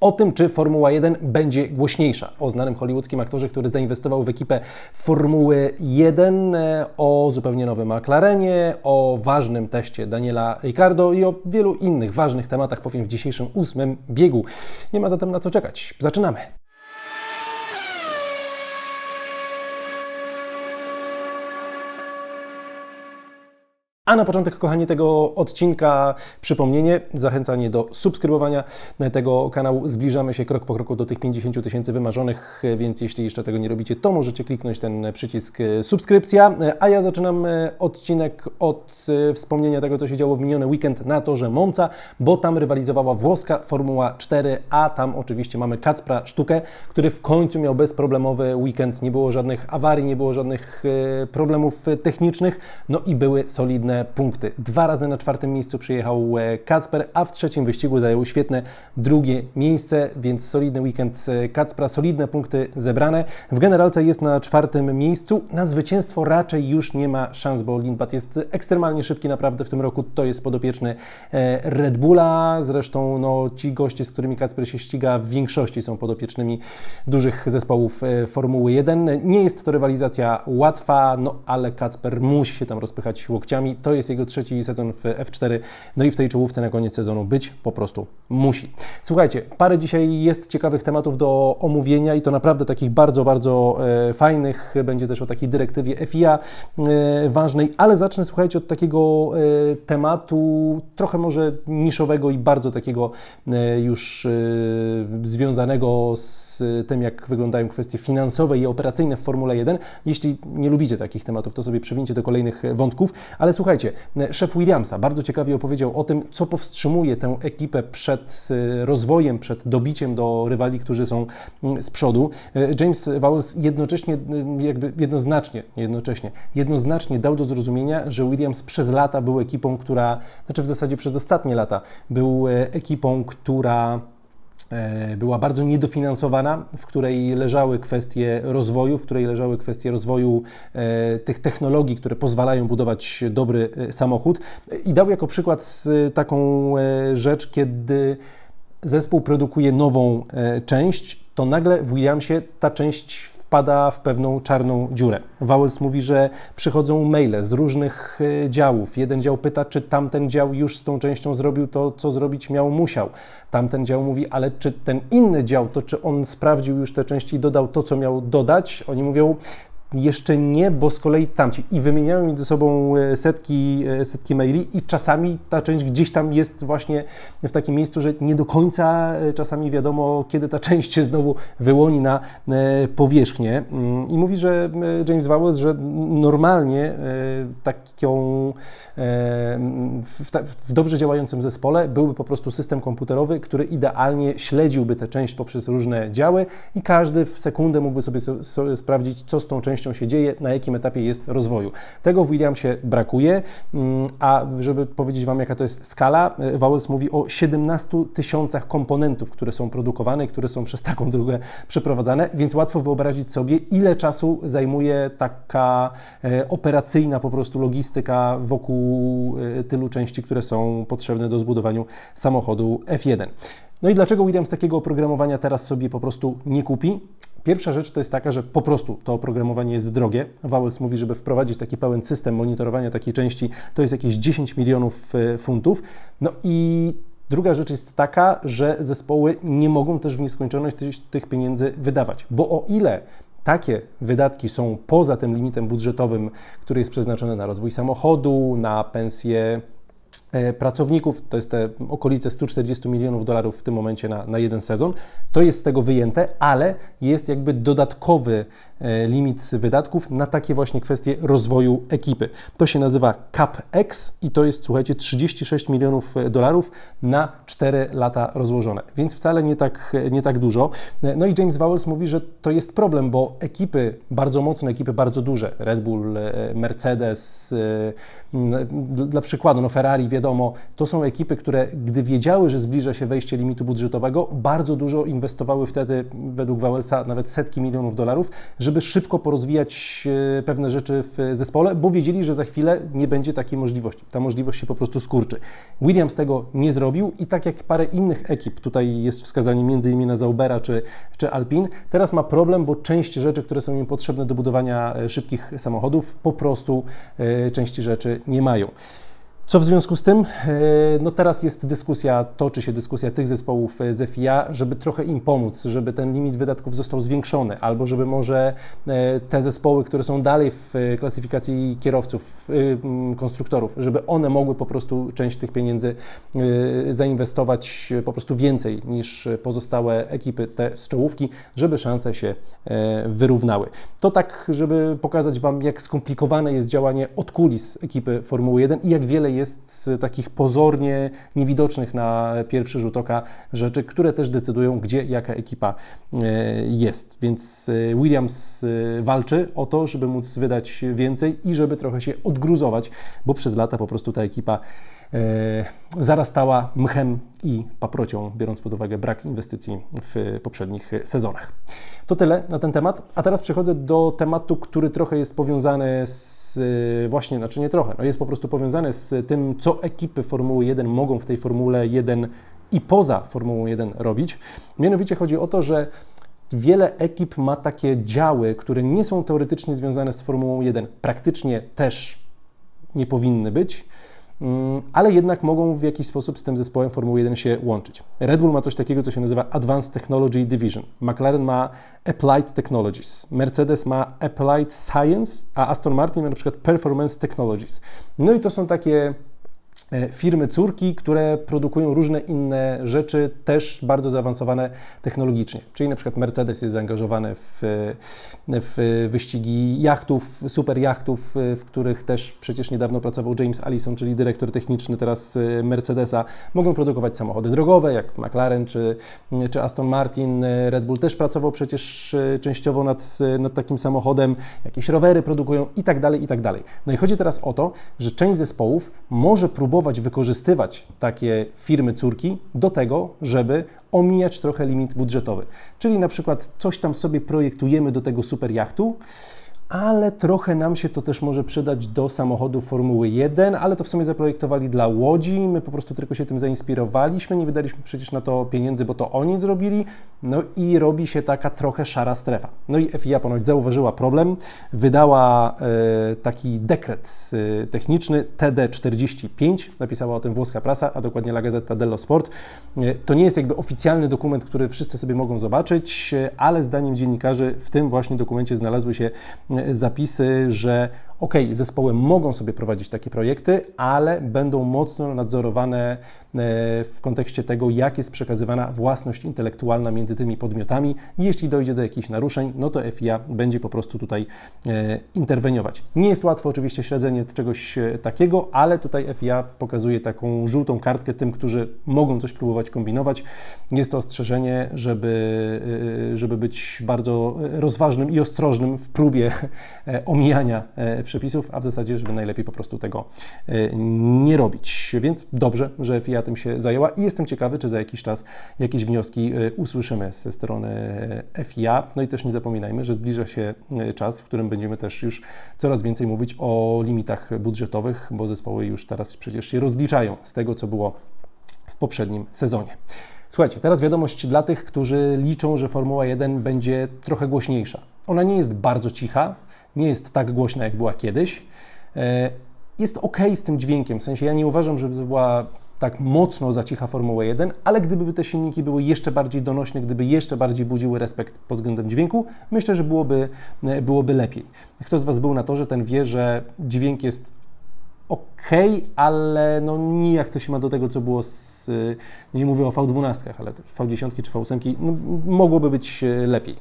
O tym, czy Formuła 1 będzie głośniejsza. O znanym hollywoodzkim aktorze, który zainwestował w ekipę Formuły 1, e, o zupełnie nowym McLarenie, o ważnym teście Daniela Ricardo i o wielu innych ważnych tematach powiem w dzisiejszym ósmym biegu. Nie ma zatem na co czekać. Zaczynamy. A na początek, kochani, tego odcinka przypomnienie, zachęcanie do subskrybowania tego kanału. Zbliżamy się krok po kroku do tych 50 tysięcy wymarzonych, więc jeśli jeszcze tego nie robicie, to możecie kliknąć ten przycisk subskrypcja. A ja zaczynam odcinek od wspomnienia tego, co się działo w miniony weekend na torze Monza, bo tam rywalizowała włoska Formuła 4, a tam oczywiście mamy Kacpra Sztukę, który w końcu miał bezproblemowy weekend. Nie było żadnych awarii, nie było żadnych problemów technicznych, no i były solidne punkty. Dwa razy na czwartym miejscu przyjechał e, Kacper, a w trzecim wyścigu zajął świetne drugie miejsce, więc solidny weekend e, Kacpra, solidne punkty zebrane. W generalce jest na czwartym miejscu. Na zwycięstwo raczej już nie ma szans, bo Lindbat jest ekstremalnie szybki naprawdę w tym roku. To jest podopieczny e, Red Bulla. Zresztą no, ci goście, z którymi Kacper się ściga, w większości są podopiecznymi dużych zespołów Formuły 1. Nie jest to rywalizacja łatwa, no ale Kacper musi się tam rozpychać łokciami. To jest jego trzeci sezon w F4, no i w tej czołówce na koniec sezonu być po prostu musi. Słuchajcie, parę dzisiaj jest ciekawych tematów do omówienia i to naprawdę takich bardzo, bardzo e, fajnych. Będzie też o takiej dyrektywie FIA e, ważnej, ale zacznę, słuchajcie, od takiego e, tematu trochę może niszowego i bardzo takiego już związanego z tym, jak wyglądają kwestie finansowe i operacyjne w Formule 1. Jeśli nie lubicie takich tematów, to sobie przewincie do kolejnych wątków, ale słuchajcie, Słuchajcie, szef Williamsa bardzo ciekawie opowiedział o tym, co powstrzymuje tę ekipę przed e, rozwojem, przed dobiciem do rywali, którzy są mm, z przodu. E, James Vowles jednocześnie, e, jakby jednoznacznie, jednocześnie, jednoznacznie dał do zrozumienia, że Williams przez lata był ekipą, która, znaczy w zasadzie przez ostatnie lata, był ekipą, która E, była bardzo niedofinansowana, w której leżały kwestie rozwoju, w której leżały kwestie rozwoju e, tych technologii, które pozwalają budować dobry e, samochód. I dał jako przykład taką rzecz, kiedy zespół produkuje nową część, to nagle w Williamsie ta część wpada w pewną czarną dziurę. Wałels mówi, że przychodzą maile z różnych e, działów. Jeden dział pyta, czy tamten dział już z tą częścią zrobił to, co zrobić miał, musiał. Tamten dział mówi, ale czy ten inny dział, to czy on sprawdził już te części i dodał to, co miał dodać? Oni mówią, jeszcze nie, bo z kolei tamci i wymieniają między sobą e, setki, e, setki maili i czasami ta część gdzieś tam jest właśnie w takim miejscu, że nie do końca e, czasami wiadomo, kiedy ta część się znowu wyłoni na powierzchnię. Mm, I mówi, że James Vowles, że normalnie taką w, dobrze działającym zespole byłby po prostu system komputerowy, który idealnie śledziłby tę część poprzez różne działy i każdy w sekundę mógłby sobie, sobie sprawdzić, co z tą częścią częścią się dzieje, na jakim etapie jest rozwoju. Tego w Williamsie brakuje, mm, a żeby powiedzieć Wam, jaka to jest skala, e, Vowels mówi o 17 tysiącach komponentów, które są produkowane, które są przez taką drogę przeprowadzane, więc łatwo wyobrazić sobie, ile czasu zajmuje taka e, operacyjna po prostu logistyka wokół e, tylu części, które są potrzebne do zbudowania samochodu F1. No i dlaczego Williams takiego oprogramowania teraz sobie po prostu nie kupi? Pierwsza rzecz to jest taka, że po prostu to oprogramowanie jest drogie. Vowels mówi, żeby wprowadzić taki pełen system monitorowania takiej części, to jest jakieś 10 milionów e, funtów. No i Druga rzecz jest taka, że zespoły nie mogą też w nieskończoność tych pieniędzy wydawać, bo o ile takie wydatki są poza tym limitem budżetowym, który jest przeznaczony na rozwój samochodu, na pensje pracowników, to jest te okolice 140 milionów dolarów w tym momencie na, na jeden sezon. To jest z tego wyjęte, ale jest jakby dodatkowy e, limit wydatków na takie właśnie kwestie rozwoju ekipy. To się nazywa CapEx i to jest, słuchajcie, 36 milionów e, dolarów na 4 lata rozłożone, więc wcale nie tak, nie tak dużo. No i James Vowles mówi, że to jest problem, bo ekipy bardzo mocne, ekipy bardzo duże, Red Bull, Mercedes, dla przykładu, no Ferrari, wiadomo, to są ekipy, które gdy wiedziały, że zbliża się wejście limitu budżetowego, bardzo dużo inwestowały wtedy, według Wałęsa, nawet setki milionów dolarów, żeby żeby szybko porozwijać e, pewne rzeczy w zespole, bo wiedzieli, że za chwilę nie będzie takiej możliwości. Ta możliwość się po prostu skurczy. Williams tego nie zrobił i tak jak parę innych ekip, tutaj jest wskazanie m.in. na Zaubera czy, czy Alpin, teraz ma problem, bo część rzeczy, które są im potrzebne do budowania e, szybkich samochodów, po prostu e, części rzeczy nie mają. Co w związku z tym? E, no teraz jest dyskusja, toczy się dyskusja tych zespołów e, z FIA, żeby trochę im pomóc, żeby ten limit wydatków został zwiększony, albo żeby może e, te zespoły, które są dalej w klasyfikacji kierowców, konstruktorów, żeby one mogły po prostu część tych pieniędzy zainwestować po prostu więcej niż pozostałe ekipy te z czołówki, żeby szanse się wyrównały. To tak, żeby pokazać Wam, jak skomplikowane jest działanie od kulis ekipy Formuły 1 i jak wiele jest z takich pozornie niewidocznych na pierwszy rzut oka rzeczy, które też decydują, gdzie jaka ekipa e, jest. Więc e, Williams e, walczy o to, żeby móc wydać więcej i żeby trochę się odgruzować, bo przez lata po prostu ta ekipa zarastała mchem i paprocią, biorąc pod uwagę brak inwestycji w poprzednich sezonach. To tyle na ten temat, a teraz przechodzę do tematu, który trochę jest powiązany z właśnie, znaczy nie trochę, no jest po prostu powiązany z tym, co ekipy Formuły 1 mogą w tej Formule 1 i poza Formułą 1 robić. Mianowicie chodzi o to, że wiele ekip ma takie działy, które nie są teoretycznie związane z Formułą 1, praktycznie też nie powinny być ale jednak mogą w jakiś sposób z tym zespołem Formuły 1 się łączyć. Red Bull ma coś takiego, co się nazywa Advanced Technology Division. McLaren ma Applied Technologies. Mercedes ma Applied Science, a Aston Martin ma na przykład Performance Technologies. No i to są takie firmy córki, które produkują różne inne rzeczy, też bardzo zaawansowane technologicznie. Czyli na przykład Mercedes jest zaangażowany w, w wyścigi jachtów, super jachtów, w których też przecież niedawno pracował James Allison, czyli dyrektor techniczny teraz e, Mercedesa. Mogą produkować samochody drogowe, jak McLaren czy, czy Aston Martin. Red Bull też pracował przecież e, częściowo nad, nad takim samochodem. Jakieś rowery produkują i tak dalej, i tak dalej. No i chodzi teraz o to, że część zespołów może próbować próbować wykorzystywać takie firmy córki do tego, żeby omijać trochę limit budżetowy. Czyli na przykład coś tam sobie projektujemy do tego super jachtu, ale trochę nam się to też może przydać do samochodu Formuły 1, ale to w sumie zaprojektowali dla Łodzi, my po prostu tylko się tym zainspirowaliśmy, nie wydaliśmy przecież na to pieniędzy, bo to oni zrobili, no i robi się taka trochę szara strefa. No i FIA ponoć zauważyła problem, wydała e, taki dekret e, techniczny TD45, napisała o tym włoska prasa, a dokładnie La Gazzetta dello Sport. E, to nie jest jakby oficjalny dokument, który wszyscy sobie mogą zobaczyć, ale zdaniem dziennikarzy w tym właśnie dokumencie znalazły się zapisy, że ok, zespoły mogą sobie prowadzić takie projekty, ale będą mocno nadzorowane e, w kontekście tego, jak jest przekazywana własność intelektualna między tymi podmiotami. Jeśli dojdzie do jakichś naruszeń, no to FIA będzie po prostu tutaj e, interweniować. Nie jest łatwo oczywiście śledzenie czegoś e, takiego, ale tutaj FIA pokazuje taką żółtą kartkę tym, którzy mogą coś próbować kombinować. Jest to ostrzeżenie, żeby, żeby być bardzo rozważnym i ostrożnym w próbie omijania przepisów, a w zasadzie, żeby najlepiej po prostu tego e, nie robić. Więc dobrze, że FIA tym się zajęła i jestem ciekawy, czy za jakiś czas jakieś wnioski e, usłyszymy ze strony e, FIA. No i też nie zapominajmy, że zbliża się czas, w którym będziemy też już coraz więcej mówić o limitach budżetowych, bo zespoły już teraz przecież się rozliczają z tego, co było w poprzednim sezonie. Słuchajcie, teraz wiadomość dla tych, którzy liczą, że Formuła 1 będzie trochę głośniejsza. Ona nie jest bardzo cicha, nie jest tak głośna, jak była kiedyś. E, jest ok z tym dźwiękiem, w sensie ja nie uważam, żeby to była tak mocno za cicha Formuła 1, ale gdyby te silniki były jeszcze bardziej donośne, gdyby jeszcze bardziej budziły respekt pod względem dźwięku, myślę, że byłoby, e, byłoby lepiej. Kto z Was był na to, że ten wie, że dźwięk jest ok, ale no nijak to się ma do tego, co było z, nie mówię o V12, ale V10 czy V8, no, mogłoby być e, lepiej.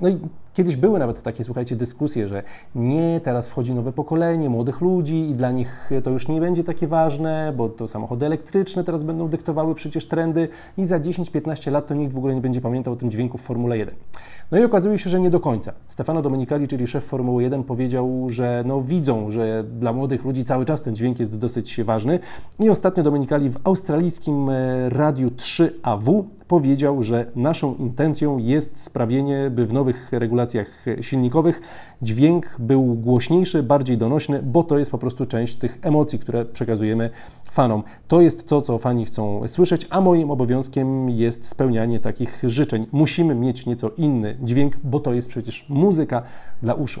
No i Kiedyś były nawet takie, słuchajcie, dyskusje, że nie, teraz wchodzi nowe pokolenie młodych ludzi i dla nich to już nie będzie takie ważne, bo to samochody elektryczne teraz będą dyktowały przecież trendy i za 10-15 lat to nikt w ogóle nie będzie pamiętał o tym dźwięku w Formule 1. No i okazuje się, że nie do końca. Stefano Domenicali, czyli szef Formuły 1, powiedział, że no widzą, że dla młodych ludzi cały czas ten dźwięk jest dosyć ważny i ostatnio Domenicali w australijskim e, radiu 3AW powiedział, że naszą intencją jest sprawienie, by w nowych regulacjach silnikowych dźwięk był głośniejszy, bardziej donośny, bo to jest po prostu część tych emocji, które przekazujemy fanom. To jest to, co fani chcą słyszeć, a moim obowiązkiem jest spełnianie takich życzeń. Musimy mieć nieco inny dźwięk, bo to jest przecież muzyka dla uszu.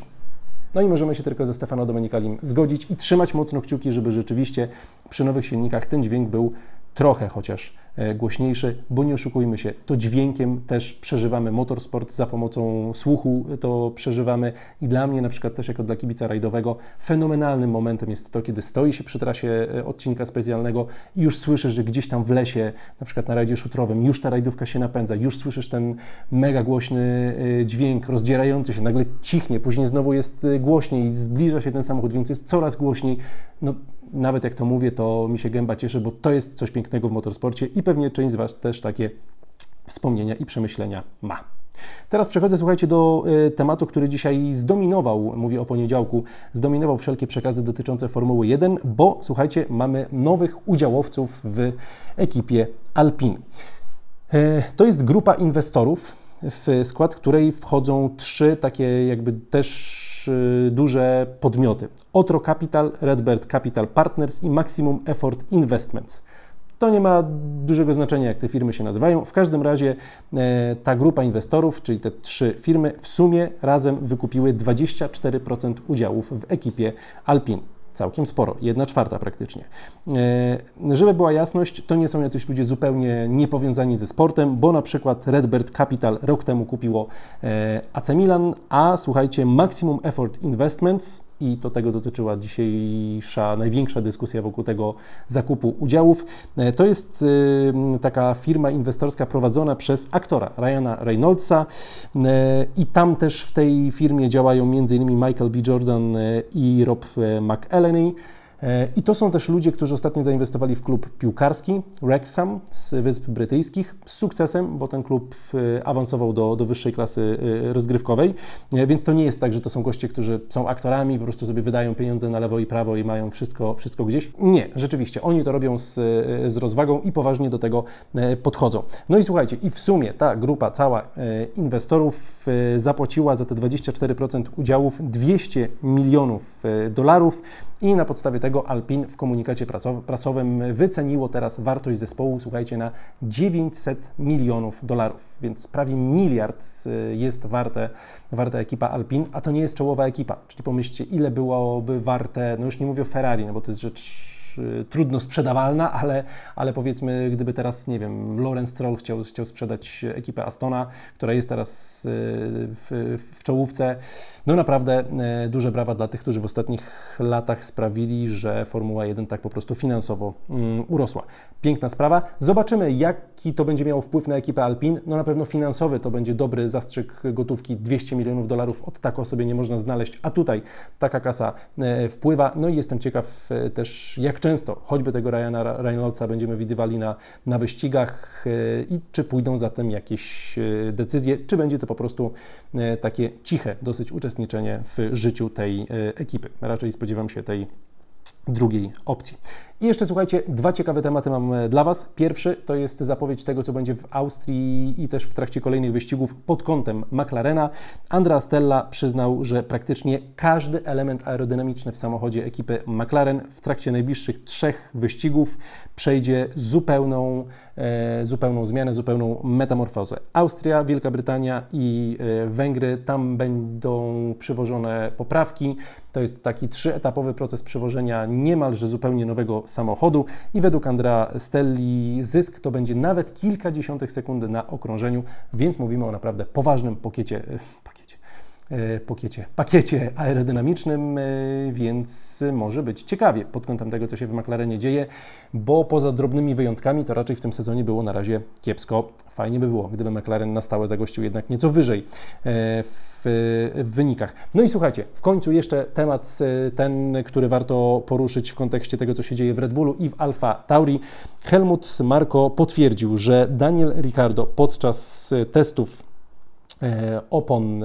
No i możemy się tylko ze Stefano Domenikalim zgodzić i trzymać mocno kciuki, żeby rzeczywiście przy nowych silnikach ten dźwięk był trochę chociaż głośniejszy, bo nie oszukujmy się, to dźwiękiem też przeżywamy motorsport, za pomocą słuchu to przeżywamy i dla mnie na przykład też jako dla kibica rajdowego fenomenalnym momentem jest to, kiedy stoi się przy trasie e, odcinka specjalnego i już słyszysz, że gdzieś tam w lesie, na przykład na rajdzie szutrowym, już ta rajdówka się napędza, już słyszysz ten mega głośny e, dźwięk rozdzierający się, nagle cichnie, później znowu jest głośniej, zbliża się ten samochód, więc jest coraz głośniej. No, nawet jak to mówię, to mi się gęba cieszy, bo to jest coś pięknego w motorsporcie i pewnie część z Was też takie wspomnienia i przemyślenia ma. Teraz przechodzę, słuchajcie, do y, tematu, który dzisiaj zdominował, mówię o poniedziałku, zdominował wszelkie przekazy dotyczące Formuły 1, bo słuchajcie, mamy nowych udziałowców w ekipie Alpine. To jest grupa inwestorów, w skład której wchodzą trzy takie jakby też duże podmioty. Otro Capital, Redbird Capital Partners i Maximum Effort Investments. To nie ma dużego znaczenia, jak te firmy się nazywają. W każdym razie e, ta grupa inwestorów, czyli te trzy firmy, w sumie razem wykupiły 24% udziałów w ekipie Alpine. Całkiem sporo, jedna czwarta praktycznie. E, żeby była jasność, to nie są jacyś ludzie zupełnie niepowiązani ze sportem, bo na przykład Redbird Capital rok temu kupiło e, AC Milan, a słuchajcie, Maximum Effort Investments i to tego dotyczyła dzisiejsza największa dyskusja wokół tego zakupu udziałów. E, to jest taka firma inwestorska prowadzona przez aktora Ryana Reynoldsa i tam też w tej firmie działają m.in. Michael B. Jordan i Rob McElhenney. E, I to są też ludzie, którzy ostatnio zainwestowali w klub piłkarski Wrexham z Wysp Brytyjskich z sukcesem, bo ten klub e, awansował do, do wyższej klasy e, rozgrywkowej. Więc to nie jest tak, że to są goście, którzy są aktorami, po prostu sobie wydają pieniądze na lewo i prawo i mają wszystko, wszystko gdzieś. Nie, rzeczywiście, oni to robią z, z rozwagą i poważnie do tego podchodzą. No i słuchajcie, i w sumie ta grupa cała inwestorów zapłaciła za te 24% udziałów 200 milionów dolarów i na podstawie tego Alpin w komunikacie prasowym wyceniło teraz wartość zespołu, słuchajcie, na 900 milionów dolarów, więc prawie miliard y, jest warte, warta ekipa Alpin, a to nie jest czołowa ekipa, czyli pomyślcie, ile byłoby warte, no już nie mówię o Ferrari, no bo to jest rzecz Y, trudno sprzedawalna, ale, ale powiedzmy, gdyby teraz, nie wiem, Lorenz Stroll chciał, chciał sprzedać ekipę Astona, która jest teraz y, w, w czołówce, no naprawdę y, duże brawa dla tych, którzy w ostatnich latach sprawili, że Formuła 1 tak po prostu finansowo um, urosła. Piękna sprawa. Zobaczymy, jaki to będzie miało wpływ na ekipę Alpin. No na pewno finansowy to będzie dobry zastrzyk gotówki. 200 milionów dolarów od taką sobie nie można znaleźć, a tutaj taka kasa wpływa. No i jestem ciekaw też, jak często choćby tego Ryana Reynoldsa będziemy widywali na, na wyścigach e, i czy pójdą zatem jakieś e, decyzje, czy będzie to po prostu e, takie ciche dosyć uczestniczenie w życiu tej ekipy. Raczej spodziewam się tej drugiej opcji. I jeszcze słuchajcie, dwa ciekawe tematy mam e, dla Was. Pierwszy to jest zapowiedź tego, co będzie w Austrii i też w trakcie kolejnych wyścigów pod kątem McLarena. Andrea Stella przyznał, że praktycznie każdy element aerodynamiczny w samochodzie ekipy McLaren w trakcie najbliższych trzech wyścigów przejdzie zupełną, e, zupełną zmianę, zupełną metamorfozę. Austria, Wielka Brytania i e, Węgry, tam będą przywożone poprawki. To jest taki trzyetapowy proces przywożenia niemalże zupełnie nowego samochodu. I według Andrea Stelli zysk to będzie nawet kilka dziesiątych sekundy na okrążeniu, więc mówimy o naprawdę poważnym pokiecie, e, pakiecie, pokiecie, pakiecie aerodynamicznym, e, więc może być ciekawie pod kątem tego, co się w McLarenie dzieje, bo poza drobnymi wyjątkami to raczej w tym sezonie było na razie kiepsko. Fajnie by było, gdyby McLaren na stałe zagościł jednak nieco wyżej w w, wynikach. No i słuchajcie, w końcu jeszcze temat e, ten, który warto poruszyć w kontekście tego, co się dzieje w Red Bullu i w Alfa Tauri. Helmut Marko potwierdził, że Daniel Ricciardo podczas e, testów e, opon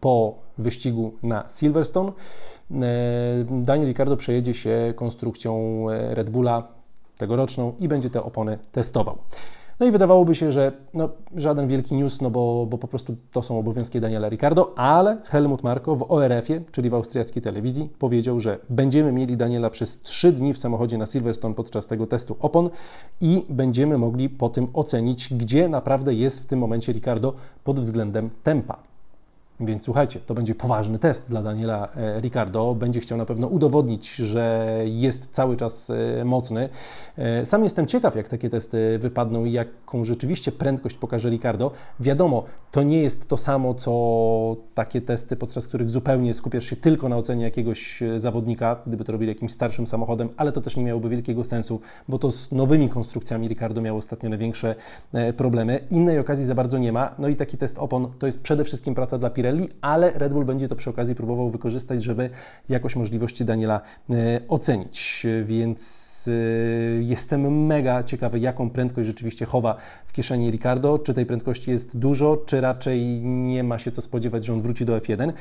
po wyścigu na Silverstone Daniel Ricciardo przejedzie się konstrukcją Red Bulla tegoroczną i będzie te opony testował. No i wydawałoby się, że no, żaden wielki news, no bo, bo po prostu to są obowiązki Daniela Ricardo, ale Helmut Marko w ORF-ie, czyli w austriackiej telewizji, powiedział, że będziemy mieli Daniela przez 3 dni w samochodzie na Silverstone podczas tego testu opon i będziemy mogli po tym ocenić, gdzie naprawdę jest w tym momencie Ricardo pod względem tempa. Więc słuchajcie, to będzie poważny test dla Daniela e, Ricardo. Będzie chciał na pewno udowodnić, że jest cały czas e, mocny. E, Sam jestem ciekaw, jak takie testy wypadną i jaką rzeczywiście prędkość pokaże Ricardo. Wiadomo, to nie jest to samo, co takie testy, podczas których zupełnie skupiasz się tylko na ocenie jakiegoś zawodnika, gdyby to robili jakimś starszym samochodem, ale to też nie miałoby wielkiego sensu, bo to z nowymi konstrukcjami Ricardo miał ostatnio największe problemy. Innej okazji za bardzo nie ma. No i taki test opon to jest przede wszystkim praca dla Pirelli, ale Red Bull będzie to przy okazji próbował wykorzystać, żeby jakoś możliwości Daniela e, ocenić. Więc e, jestem mega ciekawy, jaką prędkość rzeczywiście chowa kieszeni Ricardo. Czy tej prędkości jest dużo, czy raczej nie ma się co spodziewać, że on wróci do F1.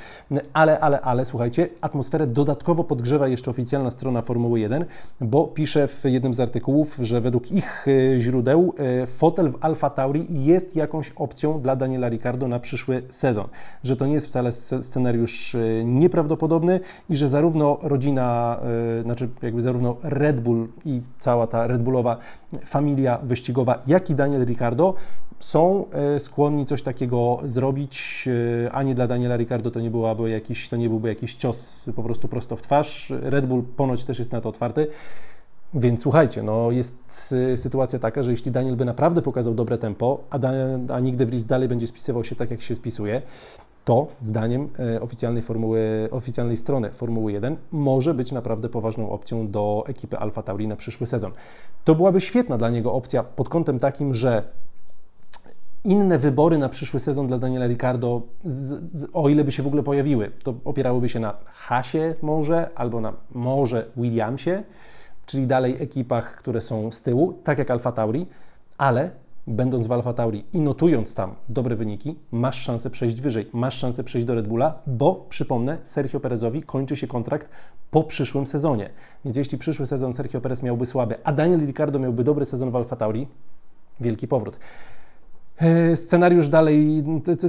Ale, ale, ale słuchajcie, atmosferę dodatkowo podgrzewa jeszcze oficjalna strona Formuły 1, bo pisze w jednym z artykułów, że według ich e, źródeł e, fotel w Alfa Tauri jest jakąś opcją dla Daniela Ricardo na przyszły sezon. Że to nie jest wcale sce- scenariusz e, nieprawdopodobny i że zarówno rodzina, znaczy jakby zarówno Red Bull i cała ta Red Bullowa familia wyścigowa, jak i Daniel Ricardo są e, skłonni coś takiego zrobić, e, a nie dla Daniela Ricardo to nie, byłaby jakiś, to nie byłby jakiś cios po prostu prosto w twarz. Red Bull ponoć też jest na to otwarty. Więc słuchajcie, no jest y, sytuacja taka, że jeśli Daniel by naprawdę pokazał dobre tempo, a, da, a Nick de Vries dalej będzie spisywał się tak, jak się spisuje, to zdaniem e, oficjalnej, formuły, oficjalnej strony Formuły 1 może być naprawdę poważną opcją do ekipy Alfa Tauri na przyszły sezon. To byłaby świetna dla niego opcja pod kątem takim, że inne wybory na przyszły sezon dla Daniela Ricardo, z, z, o ile by się w ogóle pojawiły, to opierałyby się na Hasie może, albo na może Williamsie, czyli dalej ekipach, które są z tyłu, tak jak Alfa Tauri, ale będąc w Alfa Tauri i notując tam dobre wyniki, masz szansę przejść wyżej, masz szansę przejść do Red Bulla, bo przypomnę, Sergio Perezowi kończy się kontrakt po przyszłym sezonie. Więc jeśli przyszły sezon Sergio Perez miałby słaby, a Daniel Ricciardo miałby dobry sezon w Alfa Tauri, wielki powrót. E, Scenariusz dalej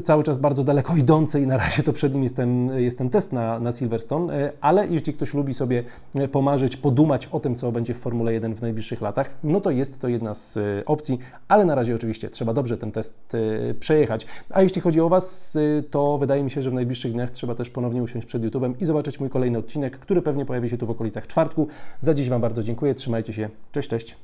cały czas bardzo daleko idący i na razie to przed nim jest ten, jest ten test na, na Silverstone, e, ale jeśli ktoś lubi sobie e, pomarzyć, podumać o tym, co będzie w Formule 1 w najbliższych latach, no to jest to jedna z opcji, ale na razie oczywiście trzeba dobrze ten test przejechać. A jeśli chodzi o Was, to wydaje mi się, że w najbliższych dniach trzeba też ponownie usiąść przed YouTube'em i zobaczyć mój kolejny odcinek, który pewnie pojawi się tu w okolicach czwartku. Za dziś Wam bardzo dziękuję, trzymajcie się, cześć, cześć.